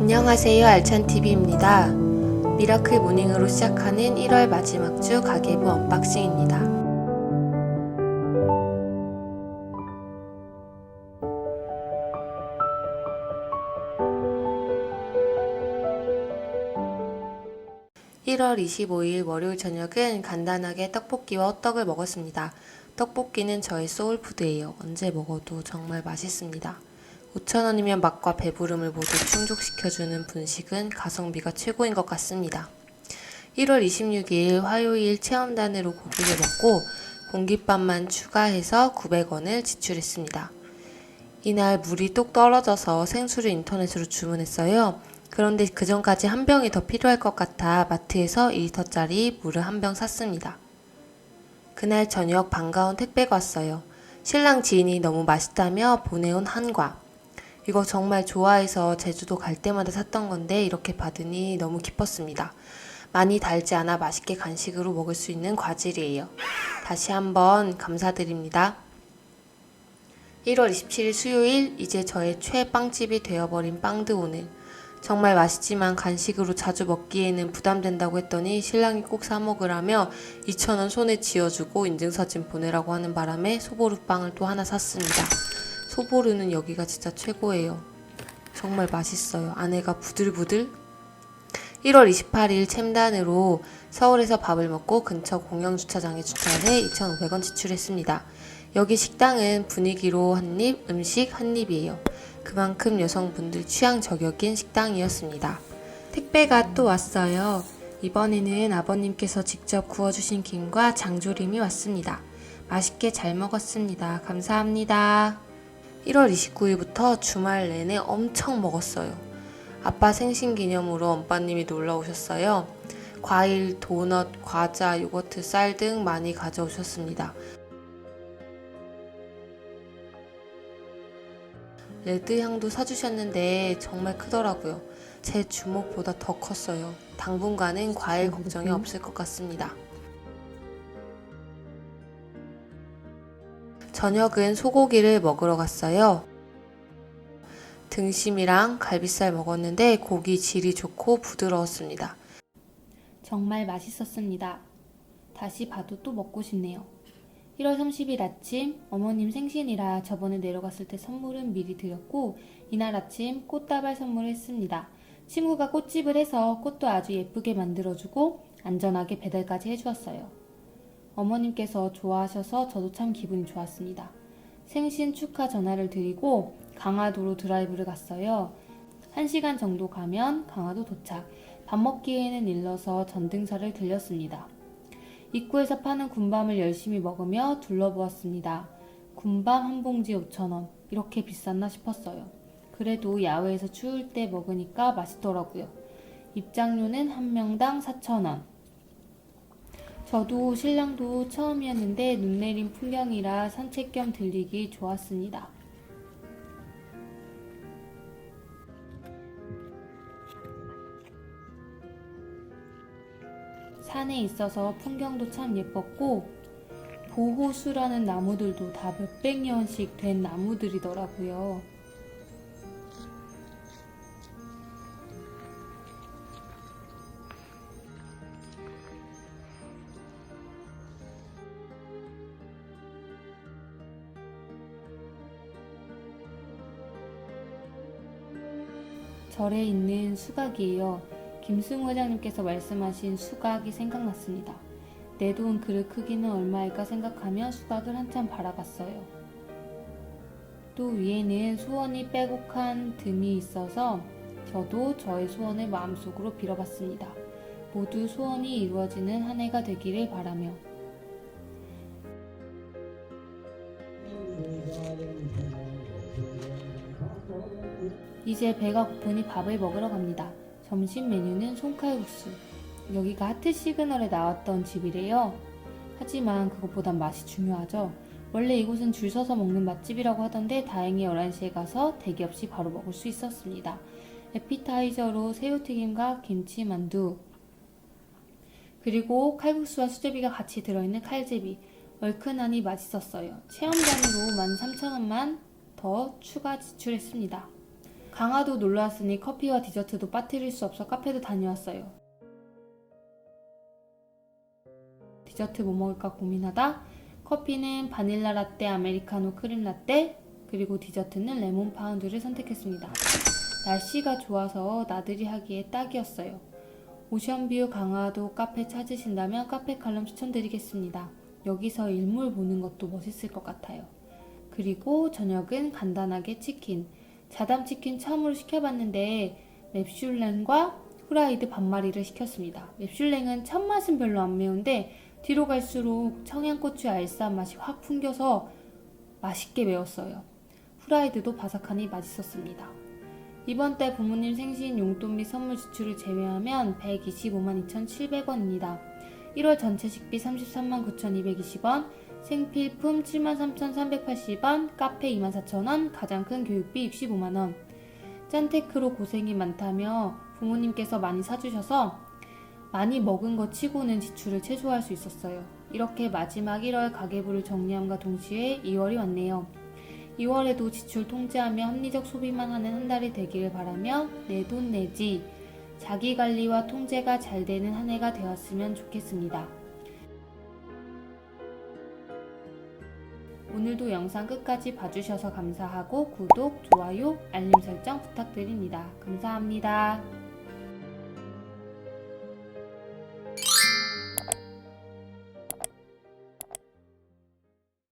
안녕하세요 알찬TV입니다. 미라클 모닝으로 시작하는 1월 마지막 주 가계부 언박싱입니다. (1월 25일) 월요일 저녁은 간단하게 떡볶이와 호떡을 먹었습니다. 떡볶이는 저의 소울푸드예요. 언제 먹어도 정말 맛있습니다. 5,000원이면 맛과 배부름을 모두 충족시켜주는 분식은 가성비가 최고인 것 같습니다. 1월 26일 화요일 체험단으로 고기를 먹고 공깃밥만 추가해서 900원을 지출했습니다. 이날 물이 똑 떨어져서 생수를 인터넷으로 주문했어요. 그런데 그 전까지 한 병이 더 필요할 것 같아 마트에서 2리터짜리 물을 한 병 샀습니다. 그날 저녁 반가운 택배가 왔어요. 신랑 지인이 너무 맛있다며 보내온 한과. 이거 정말 좋아해서 제주도 갈 때마다 샀던 건데 이렇게 받으니 너무 기뻤습니다. 많이 달지 않아 맛있게 간식으로 먹을 수 있는 과질이에요. 다시 한번 감사드립니다. 1월 27일 수요일 이제 저의 최 빵집이 되어버린 빵드 오늘. 정말 맛있지만 간식으로 자주 먹기에는 부담된다고 했더니 신랑이 꼭 사 먹으라며 2,000원 손에 쥐어주고 인증사진 보내라고 하는 바람에 소보루 빵을 또 하나 샀습니다. 소보루는 여기가 진짜 최고예요. 정말 맛있어요. 안에가 부들부들. 1월 28일 챔단으로 서울에서 밥을 먹고 근처 공영 주차장에 주차해 2,500원 지출했습니다. 여기 식당은 분위기로 한 입, 음식 한 입이에요. 그만큼 여성분들 취향 저격인 식당이었습니다. 택배가 또 왔어요. 이번에는 아버님께서 직접 구워주신 김과 장조림이 왔습니다. 맛있게 잘 먹었습니다. 감사합니다. 1월 29일부터 주말 내내 엄청 먹었어요. 아빠 생신 기념으로 엄빠님이 놀러 오셨어요. 과일, 도넛, 과자, 요거트, 쌀 등 많이 가져오셨습니다. 레드 향도 사주셨는데 정말 크더라고요. 제 주먹보다 더 컸어요. 당분간은 과일 걱정이 없을 것 같습니다. 저녁은 소고기를 먹으러 갔어요. 등심이랑 갈비살 먹었는데 고기 질이 좋고 부드러웠습니다. 정말 맛있었습니다. 다시 봐도 또 먹고 싶네요. 1월 30일 아침 어머님 생신이라 저번에 내려갔을 때 선물은 미리 드렸고 이날 아침 꽃다발 선물했습니다. 친구가 꽃집을 해서 꽃도 아주 예쁘게 만들어주고 안전하게 배달까지 해주었어요. 어머님께서 좋아하셔서 저도 참 기분이 좋았습니다. 생신 축하 전화를 드리고 강화도로 드라이브를 갔어요. 1시간 정도 가면 강화도 도착. 밥 먹기에는 일러서 전등사를 들렸습니다. 입구에서 파는 군밤을 열심히 먹으며 둘러보았습니다. 군밤 한 봉지 5,000원. 이렇게 비쌌나 싶었어요. 그래도 야외에서 추울 때 먹으니까 맛있더라고요. 입장료는 한 명당 4,000원. 저도 신랑도 처음이었는데 눈 내린 풍경이라 산책 겸 들리기 좋았습니다. 산에 있어서 풍경도 참 예뻤고 보호수라는 나무들도 다 몇백 년씩 된 나무들이더라고요. 절에 있는 수각이에요. 김승우 회장님께서 말씀하신 수각이 생각났습니다. 내 돈 그릇 크기는 얼마일까 생각하며 수각을 한참 바라봤어요. 또 위에는 소원이 빼곡한 듬이 있어서 저도 저의 소원을 마음속으로 빌어봤습니다. 모두 소원이 이루어지는 한 해가 되기를 바라며 이제 배가 고프니 밥을 먹으러 갑니다. 점심 메뉴는 손칼국수. 여기가 하트 시그널에 나왔던 집이래요. 하지만 그것보단 맛이 중요하죠. 원래 이곳은 줄 서서 먹는 맛집이라고 하던데 다행히 11시에 가서 대기 없이 바로 먹을 수 있었습니다. 에피타이저로 새우튀김과 김치만두 그리고 칼국수와 수제비가 같이 들어있는 칼제비 얼큰하니 맛있었어요. 체험단으로 13,000원만 더 추가 지출했습니다. 강화도 놀러 왔으니 커피와 디저트도 빠뜨릴 수 없어 카페도 다녀왔어요. 디저트 뭐 먹을까 고민하다 커피는 바닐라 라떼, 아메리카노, 크림 라떼, 그리고 디저트는 레몬 파운드를 선택했습니다. 날씨가 좋아서 나들이 하기에 딱이었어요. 오션뷰 강화도 카페 찾으신다면 카페 칼럼 추천드리겠습니다. 여기서 일몰 보는 것도 멋있을 것 같아요. 그리고 저녁은 간단하게 치킨. 자담 치킨 처음으로 시켜봤는데 맵슐랭과 후라이드 반마리를 시켰습니다. 맵슐랭은 첫 맛은 별로 안 매운데 뒤로 갈수록 청양고추 알싸한 맛이 확 풍겨서 맛있게 매웠어요. 후라이드도 바삭하니 맛있었습니다. 이번 달 부모님 생신 용돈 및 선물 지출을 제외하면 125만 2,700원입니다. 1월 전체 식비 33만 9,220원, 생필품 73,380원, 카페 24,000원, 가장 큰 교육비 65만원. 짠테크로 고생이 많다며 부모님께서 많이 사주셔서 많이 먹은 것 치고는 지출을 최소화할 수 있었어요. 이렇게 마지막 1월 가계부를 정리함과 동시에 2월이 왔네요. 2월에도 지출 통제하며 합리적 소비만 하는 한 달이 되기를 바라며 내 돈 내지 자기 관리와 통제가 잘 되는 한 해가 되었으면 좋겠습니다. 오늘도 영상 끝까지 봐주셔서 감사하고 구독, 좋아요, 알림 설정 부탁드립니다. 감사합니다.